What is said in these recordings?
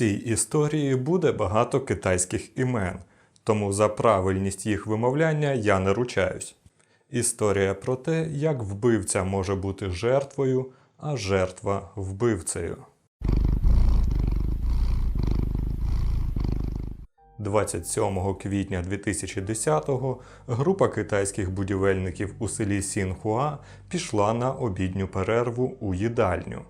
цій історії буде багато китайських імен, тому за правильність їх вимовляння я не ручаюсь. Історія про те, як вбивця може бути жертвою, а жертва вбивцею. 27 квітня 2010-го група китайських будівельників у селі Сінхуа пішла на обідню перерву у їдальню.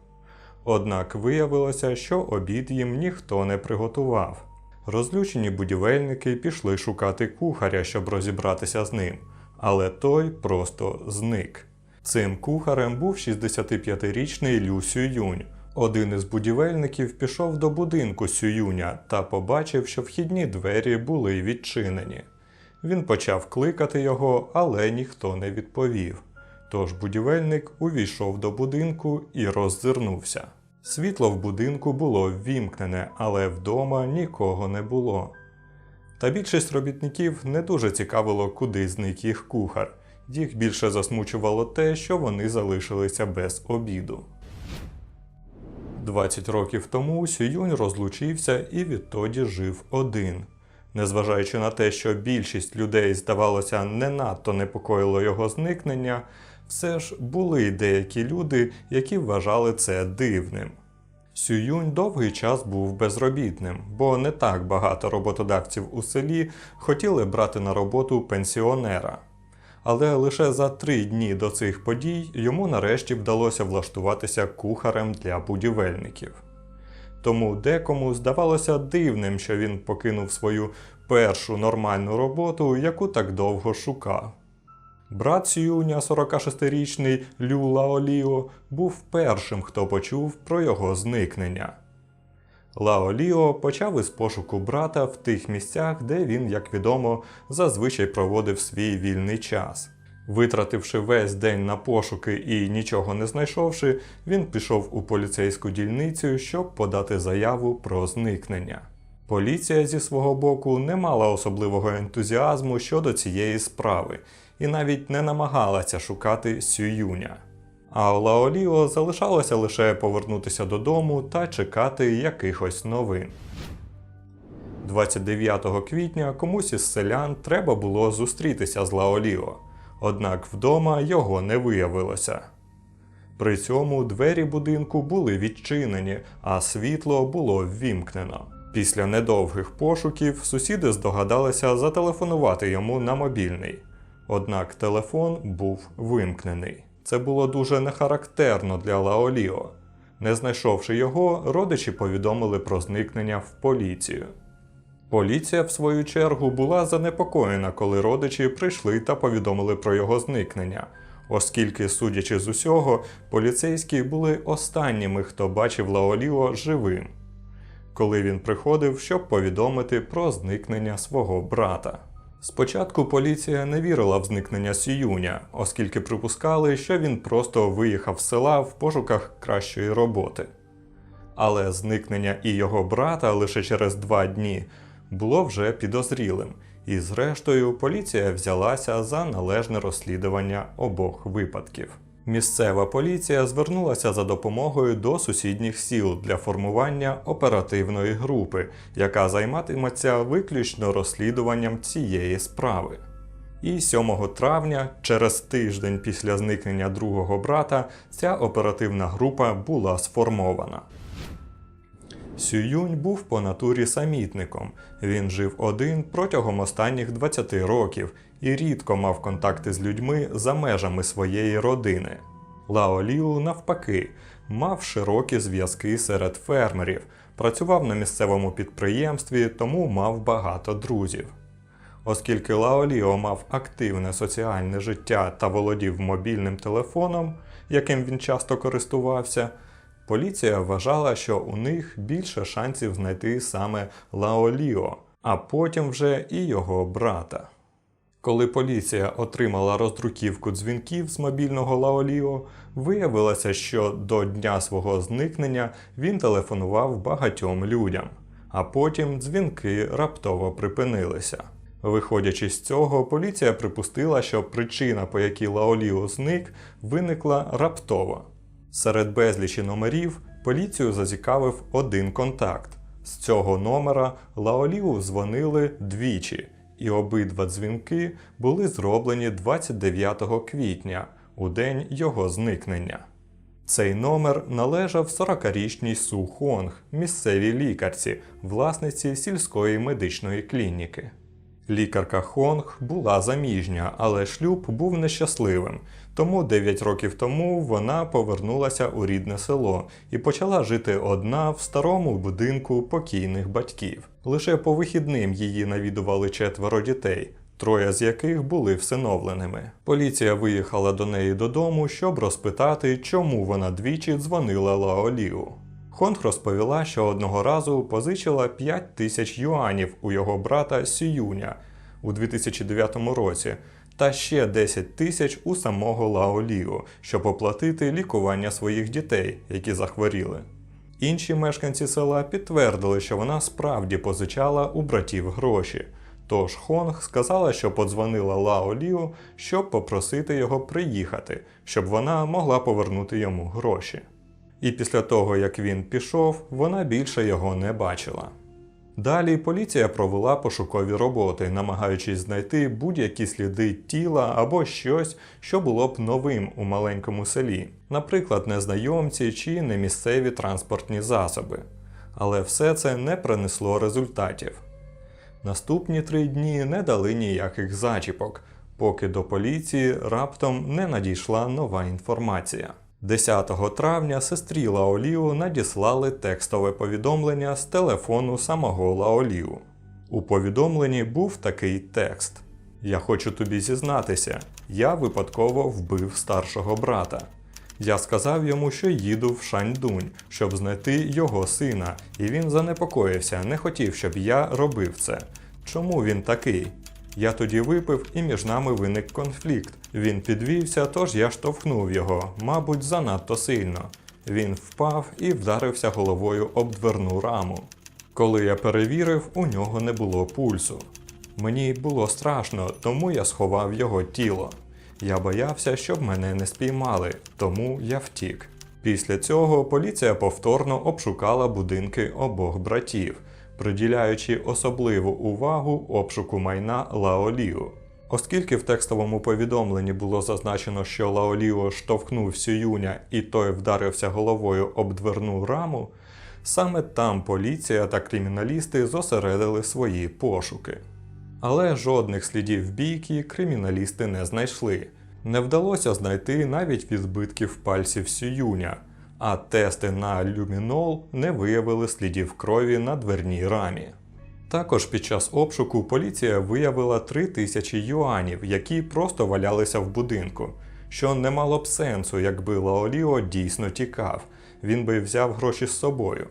Однак виявилося, що обід їм ніхто не приготував. Розлючені будівельники пішли шукати кухаря, щоб розібратися з ним, але той просто зник. Цим кухарем був 65-річний Лю Сююнь. Один із будівельників пішов до будинку Сююня та побачив, що вхідні двері були відчинені. Він почав кликати його, але ніхто не відповів. Тож будівельник увійшов до будинку і роззирнувся. Світло в будинку було ввімкнене, але вдома нікого не було. Та більшість робітників не дуже цікавило, куди зник їх кухар. Їх більше засмучувало те, що вони залишилися без обіду. 20 років тому Сююнь розлучився і відтоді жив один. Незважаючи на те, що більшість людей, здавалося, не надто непокоїло його зникнення, все ж були деякі люди, які вважали це дивним. Сююнь довгий час був безробітним, бо не так багато роботодавців у селі хотіли брати на роботу пенсіонера. Але лише за три дні до цих подій йому нарешті вдалося влаштуватися кухарем для будівельників. Тому декому здавалося дивним, що він покинув свою першу нормальну роботу, яку так довго шукав. Брат Сююня, 46-річний Лю Лаоліо, був першим, хто почув про його зникнення. Лаоліо почав із пошуку брата в тих місцях, де він, як відомо, зазвичай проводив свій вільний час. Витративши весь день на пошуки і нічого не знайшовши, він пішов у поліцейську дільницю, щоб подати заяву про зникнення. Поліція зі свого боку не мала особливого ентузіазму щодо цієї справи і навіть не намагалася шукати Сююня. А Лаоліо залишалося лише повернутися додому та чекати якихось новин. 29 квітня комусь із селян треба було зустрітися з Лаоліо, однак вдома його не виявилося. При цьому двері будинку були відчинені, а світло було ввімкнено. Після недовгих пошуків сусіди здогадалися зателефонувати йому на мобільний. Однак телефон був вимкнений. Це було дуже нехарактерно для Лаоліо. Не знайшовши його, родичі повідомили про зникнення в поліцію. Поліція, в свою чергу, була занепокоєна, коли родичі прийшли та повідомили про його зникнення, оскільки, судячи з усього, поліцейські були останніми, хто бачив Лаоліо живим, коли він приходив, щоб повідомити про зникнення свого брата. Спочатку поліція не вірила в зникнення Сіюня, оскільки припускали, що він просто виїхав з села в пошуках кращої роботи. Але зникнення і його брата лише через два дні було вже підозрілим, і зрештою поліція взялася за належне розслідування обох випадків. Місцева поліція звернулася за допомогою до сусідніх сіл для формування оперативної групи, яка займатиметься виключно розслідуванням цієї справи. І 7 травня, через тиждень після зникнення другого брата, ця оперативна група була сформована. Сююнь був по натурі самітником. Він жив один протягом останніх 20 років і рідко мав контакти з людьми за межами своєї родини. Лао Ліу, навпаки, мав широкі зв'язки серед фермерів, працював на місцевому підприємстві, тому мав багато друзів. Оскільки Лао Ліо мав активне соціальне життя та володів мобільним телефоном, яким він часто користувався, поліція вважала, що у них більше шансів знайти саме Лао Ліо, а потім вже і його брата. Коли поліція отримала роздруківку дзвінків з мобільного Лаоліо, виявилося, що до дня свого зникнення він телефонував багатьом людям, а потім дзвінки раптово припинилися. Виходячи з цього, поліція припустила, що причина, по якій Лаоліо зник, виникла раптово. Серед безлічі номерів поліцію зацікавив один контакт З цього номера Лаоліу дзвонили двічі, і обидва дзвінки були зроблені 29 квітня, у день його зникнення. Цей номер належав 40-річній Су Хонг, місцевій лікарці, власниці сільської медичної клініки. Лікарка Хонг була заміжня, але шлюб був нещасливим. Тому 9 років тому вона повернулася у рідне село і почала жити одна в старому будинку покійних батьків. Лише по вихідним її навідували четверо дітей, троє з яких були всиновленими. Поліція виїхала до неї додому, щоб розпитати, чому вона двічі дзвонила Лаоліу. Хонг розповіла, що одного разу позичила 5 тисяч юанів у його брата Сююня у 2009 році та ще 10 тисяч у самого Лаоліо, щоб оплатити лікування своїх дітей, які захворіли. Інші мешканці села підтвердили, що вона справді позичала у братів гроші. Тож Хонг сказала, що подзвонила Лао Ліо, щоб попросити його приїхати, щоб вона могла повернути йому гроші. І після того, як він пішов, вона більше його не бачила. Далі поліція провела пошукові роботи, намагаючись знайти будь-які сліди тіла або щось, що було б новим у маленькому селі, наприклад, незнайомці чи немісцеві транспортні засоби. Але все це не принесло результатів. Наступні три дні не дали ніяких зачіпок, поки до поліції раптом не надійшла нова інформація. 10 травня сестрі Лаоліу надіслали текстове повідомлення з телефону самого Лаоліу. У повідомленні був такий текст: Я хочу тобі зізнатися, я випадково вбив старшого брата. Я сказав йому, що їду в Шаньдунь, щоб знайти його сина, і він занепокоївся, не хотів, щоб я робив це. Чому він такий? Я тоді випив, і між нами виник конфлікт. Він підвівся, тож я штовхнув його, мабуть, занадто сильно. Він впав і вдарився головою об дверну раму. Коли я перевірив, у нього не було пульсу. Мені було страшно, тому я сховав його тіло. Я боявся, щоб мене не спіймали, тому я втік. Після цього поліція повторно обшукала будинки обох братів, приділяючи особливу увагу обшуку майна Лаоліо. Оскільки в текстовому повідомленні було зазначено, що Лаоліо штовхнув Сююня і той вдарився головою об дверну раму, саме там поліція та криміналісти зосередили свої пошуки. Але жодних слідів бійки криміналісти не знайшли. Не вдалося знайти навіть відбитків пальців Сююня, а тести на люмінол не виявили слідів крові на дверній рамі. Також під час обшуку поліція виявила 3 тисячі юанів, які просто валялися в будинку, що не мало б сенсу, якби Лаоліо дійсно тікав, він би взяв гроші з собою.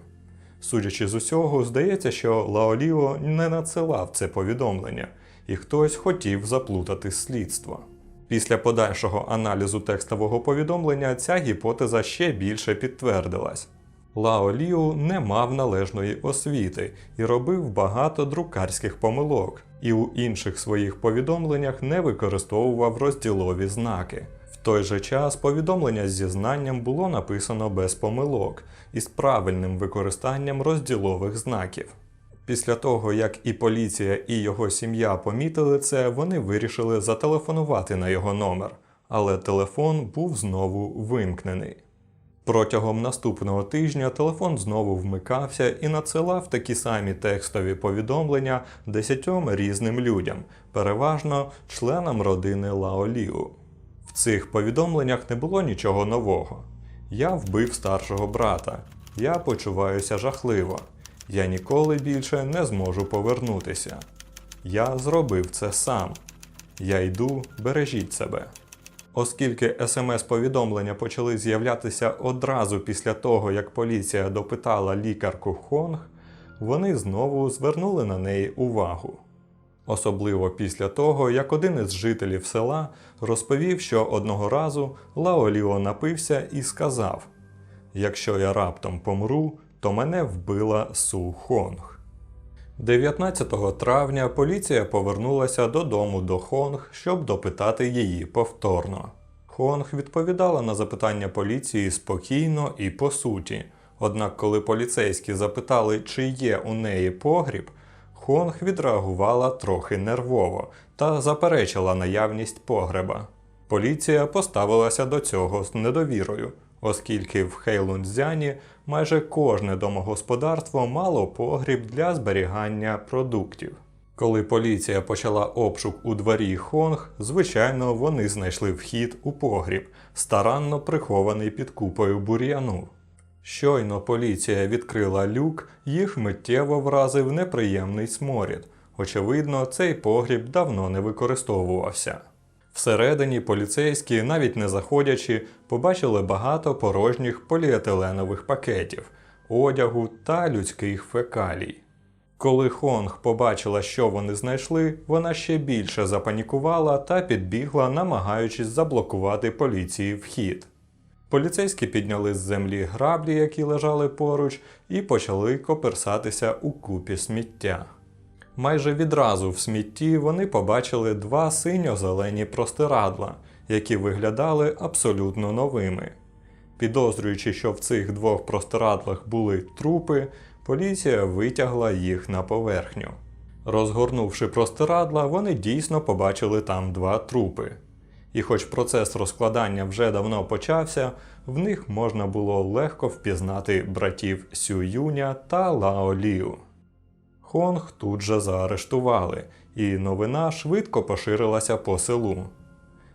Судячи з усього, здається, що Лаоліо не надсилав це повідомлення, і хтось хотів заплутати слідство. Після подальшого аналізу текстового повідомлення ця гіпотеза ще більше підтвердилась. Лао Ліу не мав належної освіти і робив багато друкарських помилок, і у інших своїх повідомленнях не використовував розділові знаки. В той же час повідомлення з зізнанням було написано без помилок і з правильним використанням розділових знаків. Після того, як і поліція, і його сім'я помітили це, вони вирішили зателефонувати на його номер, але телефон був знову вимкнений. Протягом наступного тижня телефон знову вмикався і надсилав такі самі текстові повідомлення десятьом різним людям, переважно членам родини Лаоліу. В цих повідомленнях не було нічого нового. Я вбив старшого брата. Я почуваюся жахливо. Я ніколи більше не зможу повернутися. Я зробив це сам. Я йду, бережіть себе. Оскільки смс-повідомлення почали з'являтися одразу після того, як поліція допитала лікарку Хонг, вони знову звернули на неї увагу. Особливо після того, як один із жителів села розповів, що одного разу Лаоліо напився і сказав: Якщо я раптом помру, то мене вбила Су Хонг. 19 травня поліція повернулася додому до Хонг, щоб допитати її повторно. Хонг відповідала на запитання поліції спокійно і по суті, Однак, коли поліцейські запитали, чи є у неї погріб, Хонг відреагувала трохи нервово та заперечила наявність погреба. Поліція поставилася до цього з недовірою, оскільки в Хейлунцзяні майже кожне домогосподарство мало погріб для зберігання продуктів. Коли поліція почала обшук у дворі Хонг, звичайно, вони знайшли вхід у погріб, старанно прихований під купою бур'яну. Щойно поліція відкрила люк, їх миттєво вразив неприємний сморід. Очевидно, цей погріб давно не використовувався. Всередині поліцейські, навіть не заходячи, побачили багато порожніх поліетиленових пакетів, одягу та людських фекалій. Коли Хонг побачила, що вони знайшли, вона ще більше запанікувала та підбігла, намагаючись заблокувати поліції вхід. Поліцейські підняли з землі граблі, які лежали поруч, і почали коперсатися у купі сміття. Майже відразу в смітті вони побачили два синьо-зелені простирадла, які виглядали абсолютно новими. Підозрюючи, що в цих двох простирадлах були трупи, поліція витягла їх на поверхню. Розгорнувши простирадла, вони дійсно побачили там два трупи. І хоч процес розкладання вже давно почався, в них можна було легко впізнати братів Сю Юня та Лао Ліу. Хонг тут же заарештували, і новина швидко поширилася по селу.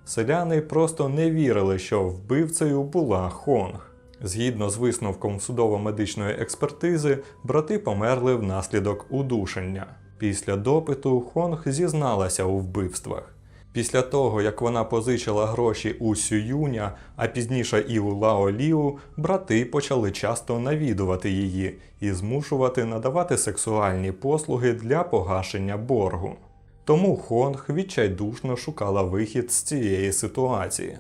Селяни просто не вірили, що вбивцею була Хонг. Згідно з висновком судово-медичної експертизи, брати померли внаслідок удушення. Після допиту Хонг зізналася у вбивствах. Після того, як вона позичила гроші у Сююня, а пізніше і у Лао Ліу, брати почали часто навідувати її і змушувати надавати сексуальні послуги для погашення боргу. Тому Хонг відчайдушно шукала вихід з цієї ситуації.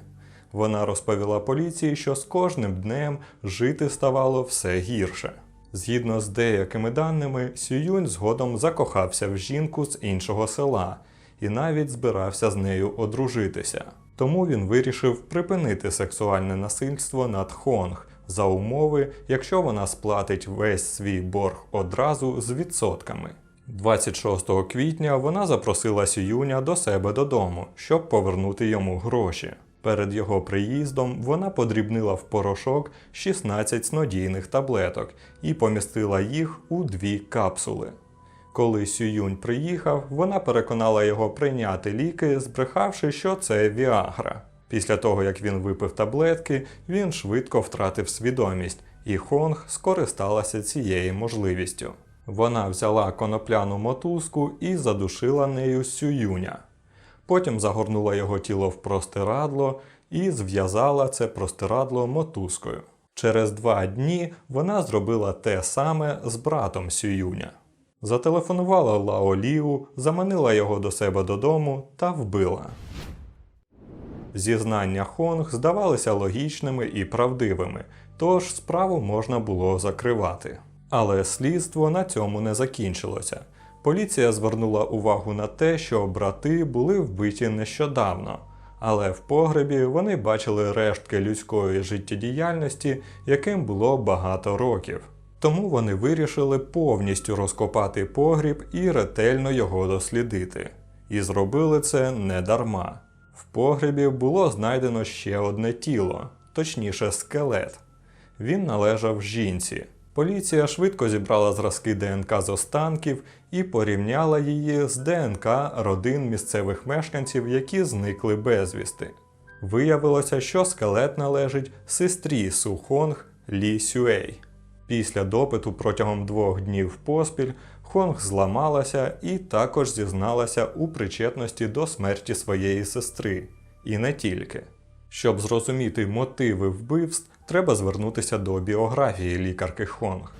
Вона розповіла поліції, що з кожним днем жити ставало все гірше. Згідно з деякими даними, Сююнь згодом закохався в жінку з іншого села і навіть збирався з нею одружитися. Тому він вирішив припинити сексуальне насильство над Хонг за умови, якщо вона сплатить весь свій борг одразу з відсотками. 26 квітня вона запросила Сююня до себе додому, щоб повернути йому гроші. Перед його приїздом вона подрібнила в порошок 16 снодійних таблеток і помістила їх у дві капсули. Коли Сююнь приїхав, вона переконала його прийняти ліки, збрехавши, що це Віагра. Після того, як він випив таблетки, він швидко втратив свідомість, і Хонг скористалася цією можливістю. Вона взяла конопляну мотузку і задушила нею Сююня. Потім загорнула його тіло в простирадло і зв'язала це простирадло мотузкою. Через два дні вона зробила те саме з братом Сююня. Зателефонувала Лао Ліу, заманила його до себе додому та вбила. Зізнання Хонг здавалися логічними і правдивими, тож справу можна було закривати. Але слідство на цьому не закінчилося. Поліція звернула увагу на те, що брати були вбиті нещодавно, але в погребі вони бачили рештки людської життєдіяльності, яким було багато років. Тому вони вирішили повністю розкопати погріб і ретельно його дослідити. І зробили це не дарма. В погребі було знайдено ще одне тіло, точніше скелет. Він належав жінці. Поліція швидко зібрала зразки ДНК з останків і порівняла її з ДНК родин місцевих мешканців, які зникли безвісти. Виявилося, що скелет належить сестрі Сухонг Лі Сюей. Після допиту протягом двох днів поспіль Хонг зламалася і також зізналася у причетності до смерті своєї сестри. І не тільки. Щоб зрозуміти мотиви вбивств, треба звернутися до біографії лікарки Хонг.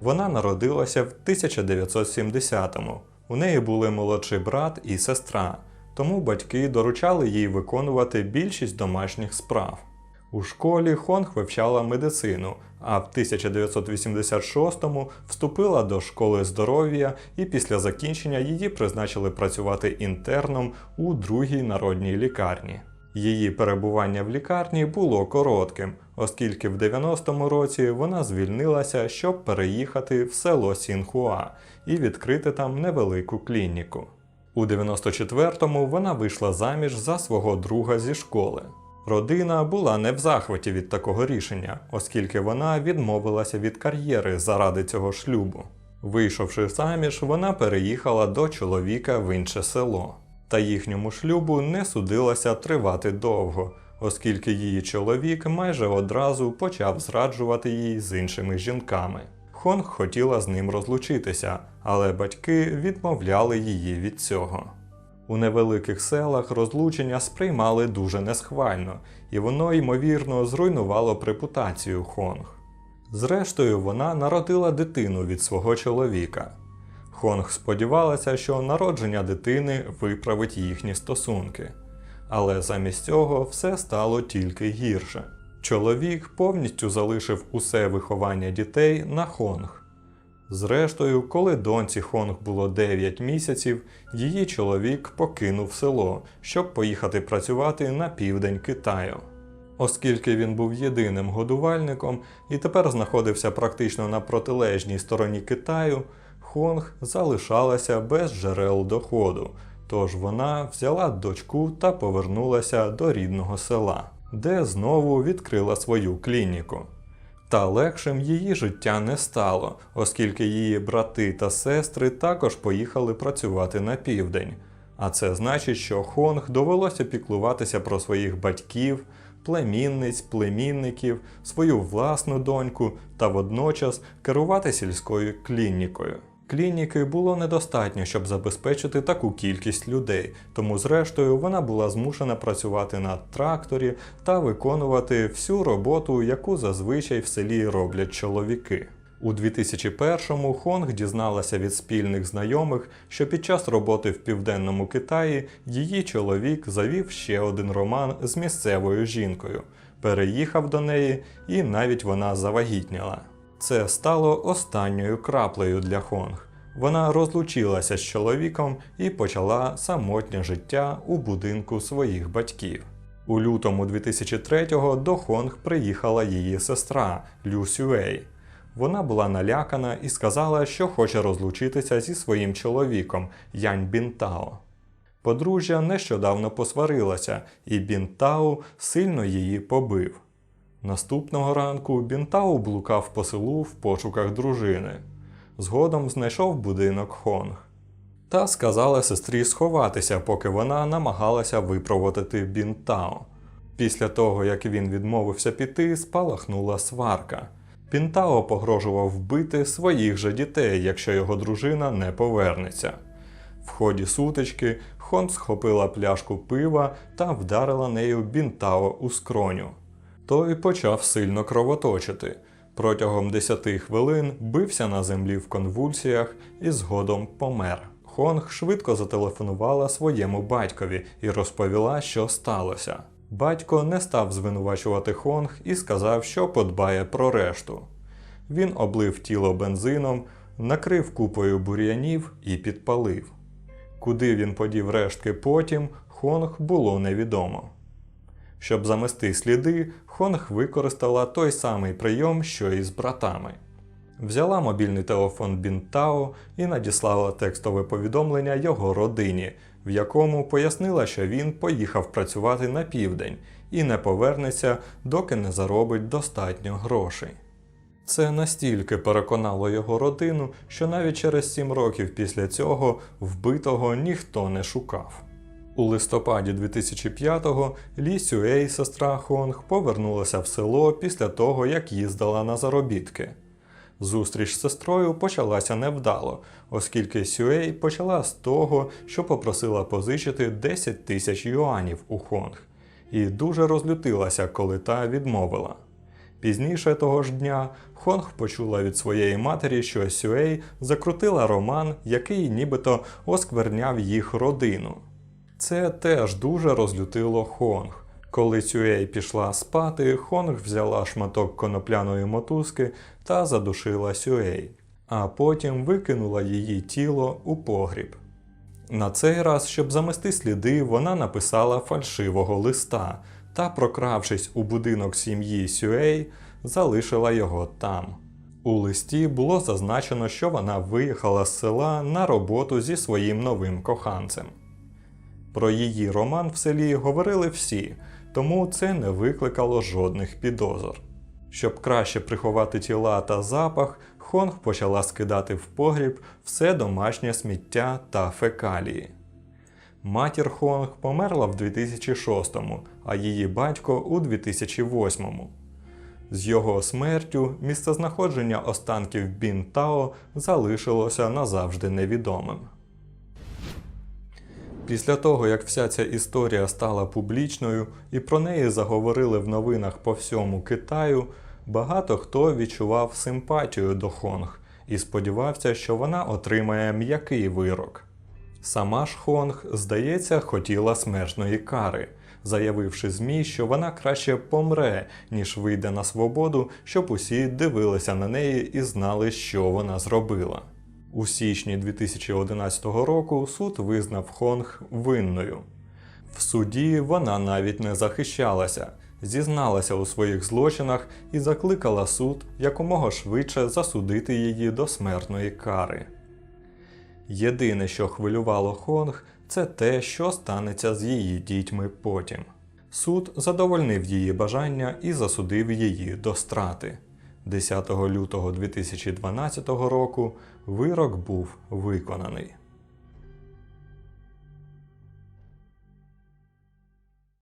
Вона народилася в 1970-му. У неї були молодший брат і сестра, тому батьки доручали їй виконувати більшість домашніх справ. У школі Хонг вивчала медицину, а в 1986-му вступила до школи здоров'я і після закінчення її призначили працювати інтерном у другій народній лікарні. Її перебування в лікарні було коротким, оскільки в 90-му році вона звільнилася, щоб переїхати в село Сінхуа і відкрити там невелику клініку. У 94-му вона вийшла заміж за свого друга зі школи. Родина була не в захваті від такого рішення, оскільки вона відмовилася від кар'єри заради цього шлюбу. Вийшовши заміж, вона переїхала до чоловіка в інше село. Та їхньому шлюбу не судилося тривати довго, оскільки її чоловік майже одразу почав зраджувати її з іншими жінками. Хонг хотіла з ним розлучитися, але батьки відмовляли її від цього. У невеликих селах розлучення сприймали дуже несхвально, і воно, ймовірно, зруйнувало репутацію Хонг. Зрештою, вона народила дитину від свого чоловіка. Хонг сподівалася, що народження дитини виправить їхні стосунки. Але замість цього все стало тільки гірше. Чоловік повністю залишив усе виховання дітей на Хонг. Зрештою, коли доньці Хонг було 9 місяців, її чоловік покинув село, щоб поїхати працювати на південь Китаю. Оскільки він був єдиним годувальником і тепер знаходився практично на протилежній стороні Китаю, Хонг залишалася без джерел доходу, тож вона взяла дочку та повернулася до рідного села, де знову відкрила свою клініку. Та легшим її життя не стало, оскільки її брати та сестри також поїхали працювати на південь. А це значить, що Хонг довелося піклуватися про своїх батьків, племінниць, племінників, свою власну доньку та водночас керувати сільською клінікою. Клініки було недостатньо, щоб забезпечити таку кількість людей, тому зрештою вона була змушена працювати на тракторі та виконувати всю роботу, яку зазвичай в селі роблять чоловіки. У 2001-му Хонг дізналася від спільних знайомих, що під час роботи в південному Китаї її чоловік завів ще один роман з місцевою жінкою, переїхав до неї і навіть вона завагітніла. Це стало останньою краплею для Хонг. Вона розлучилася з чоловіком і почала самотнє життя у будинку своїх батьків. У лютому 2003-го до Хонг приїхала її сестра Лю Сюей. Вона була налякана і сказала, що хоче розлучитися зі своїм чоловіком Янь Бінтао. Подружжя нещодавно посварилася, і Бінтао сильно її побив. Наступного ранку Бінтау блукав по селу в пошуках дружини. Згодом знайшов будинок Хонг. Та сказала сестрі сховатися, поки вона намагалася випроводити Бінтао. Після того, як він відмовився піти, спалахнула сварка. Бінтао погрожував вбити своїх же дітей, якщо його дружина не повернеться. В ході сутички Хон схопила пляшку пива та вдарила нею Бінтао у скроню. Той почав сильно кровоточити. Протягом 10 хвилин бився на землі в конвульсіях і згодом помер. Хонг швидко зателефонувала своєму батькові і розповіла, що сталося. Батько не став звинувачувати Хонг і сказав, що подбає про решту. Він облив тіло бензином, накрив купою бур'янів і підпалив. Куди він подів рештки потім, Хонг було невідомо. Щоб замести сліди, Хонг використала той самий прийом, що і з братами. Взяла мобільний телефон Бінтао і надіслала текстове повідомлення його родині, в якому пояснила, що він поїхав працювати на південь і не повернеться, доки не заробить достатньо грошей. Це настільки переконало його родину, що навіть через сім років після цього вбитого ніхто не шукав. У листопаді 2005-го Лі Сюей, сестра Хонг, повернулася в село після того, як їздила на заробітки. Зустріч з сестрою почалася невдало, оскільки Сюей почала з того, що попросила позичити 10 тисяч юанів у Хонг, і дуже розлютилася, коли та відмовила. Пізніше того ж дня Хонг почула від своєї матері, що Сюей закрутила роман, який нібито оскверняв їх родину. Це теж дуже розлютило Хонг. Коли Цюей пішла спати, Хонг взяла шматок конопляної мотузки та задушила Сюей, а потім викинула її тіло у погріб. На цей раз, щоб замести сліди, вона написала фальшивого листа та, прокравшись у будинок сім'ї Сюей, залишила його там. У листі було зазначено, що вона виїхала з села на роботу зі своїм новим коханцем. Про її роман в селі говорили всі, тому це не викликало жодних підозр. Щоб краще приховати тіла та запах, Хонг почала скидати в погріб все домашнє сміття та фекалії. Матір Хонг померла в 2006-му, а її батько у 2008-му. З його смертю місцезнаходження останків Бін Тао залишилося назавжди невідомим. Після того, як вся ця історія стала публічною і про неї заговорили в новинах по всьому Китаю, багато хто відчував симпатію до Хонг і сподівався, що вона отримає м'який вирок. Сама ж Хонг, здається, хотіла смертної кари, заявивши ЗМІ, що вона краще помре, ніж вийде на свободу, щоб усі дивилися на неї і знали, що вона зробила. У січні 2011 року суд визнав Хонг винною. В суді вона навіть не захищалася, зізналася у своїх злочинах і закликала суд якомога швидше засудити її до смертної кари. Єдине, що хвилювало Хонг, це те, що станеться з її дітьми потім. Суд задовольнив її бажання і засудив її до страти. 10 лютого 2012 року вирок був виконаний.